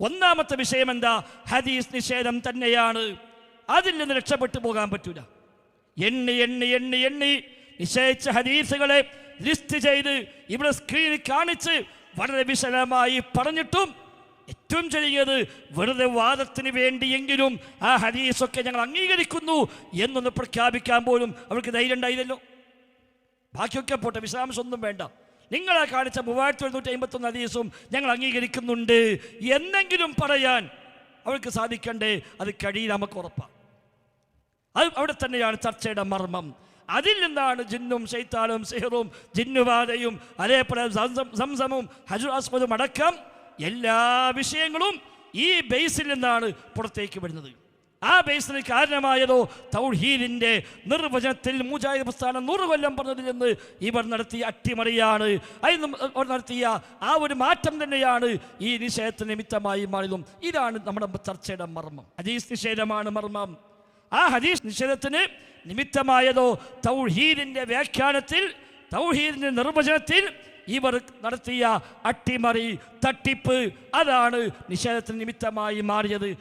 ഒന്നാമത്തെ വിഷയം എന്താ ഹദീസ് നിഷേധം തന്നെയാണ്. അതിൽ നിന്ന് രക്ഷപ്പെട്ടു പോകാൻ പറ്റൂല. എണ്ണി എണ്ണി എണ്ണി എണ്ണി നിശ്ചയിച്ച ഹദീസുകളെ ലിസ്റ്റ് ചെയ്ത് ഇവിടെ സ്ക്രീനിൽ കാണിച്ച് വളരെ വിശദമായി പറഞ്ഞിട്ടും ഏറ്റവും ചെറിയത് വെറുതെ വാദത്തിന് വേണ്ടിയെങ്കിലും ആ ഹദീസൊക്കെ ഞങ്ങൾ അംഗീകരിക്കുന്നു എന്നൊന്ന് പ്രഖ്യാപിക്കാൻ പോലും അവർക്ക് ധൈര്യം ഉണ്ടായില്ലല്ലോ ബാക്കിയൊക്കെ പോട്ടെ വിശദാംശം ഒന്നും വേണ്ട. നിങ്ങളെ കാണിച്ച മൂവായിരത്തി എഴുന്നൂറ്റി അമ്പത്തൊന്ന് ഹദീസും ഞങ്ങൾ അംഗീകരിക്കുന്നുണ്ട്. എന്നെങ്കിലും പറയാൻ അവൾക്ക് സാധിക്കണ്ടേ? അത് കഴിയില്ല നമുക്ക് ഉറപ്പാണ് അത് അവിടെ തന്നെയാണ് ചർച്ചയുടെ മർമ്മം. അതിൽ നിന്നാണ് ജിന്നും ശൈത്താനും സിഹറും ജിന്നുവാദയും അതേപോലെ സംസം- സംസമും ഹജുറാസ്മതും അടക്കം എല്ലാ വിഷയങ്ങളും ഈ ബേസിൽ നിന്നാണ് പുറത്തേക്ക് വരുന്നത്. ആ ബേസിന് കാരണമായതോ തൗഹീദിന്റെ നിർവചനത്തിൽ മുജാഹിദ് പ്രസ്ഥാനം നൂറ് കൊല്ലം പറഞ്ഞതിൽ നിന്ന് ഇവർ നടത്തിയ അട്ടിമറിയാണ്. അതിന് അവർ നടത്തിയ ആ ഒരു മാറ്റം തന്നെയാണ് ഈ നിഷേധത്തിന് നിമിത്തമായി മാറിയതും. ഇതാണ് നമ്മുടെ ചർച്ചയുടെ മർമ്മം. ഹദീസ് നിഷേധമാണ് മർമ്മം. ആ ഹദീസ് നിഷേധത്തിന് നിമിത്തമായതോ തൗഹീദിന്റെ വ്യാഖ്യാനത്തിൽ തൗഹീദിന്റെ നിർവചനത്തിൽ ഇവർ നടത്തിയ അട്ടിമറി തട്ടിപ്പ് അതാണ് നിഷേധത്തിന് നിമിത്തമായി മാറിയത്.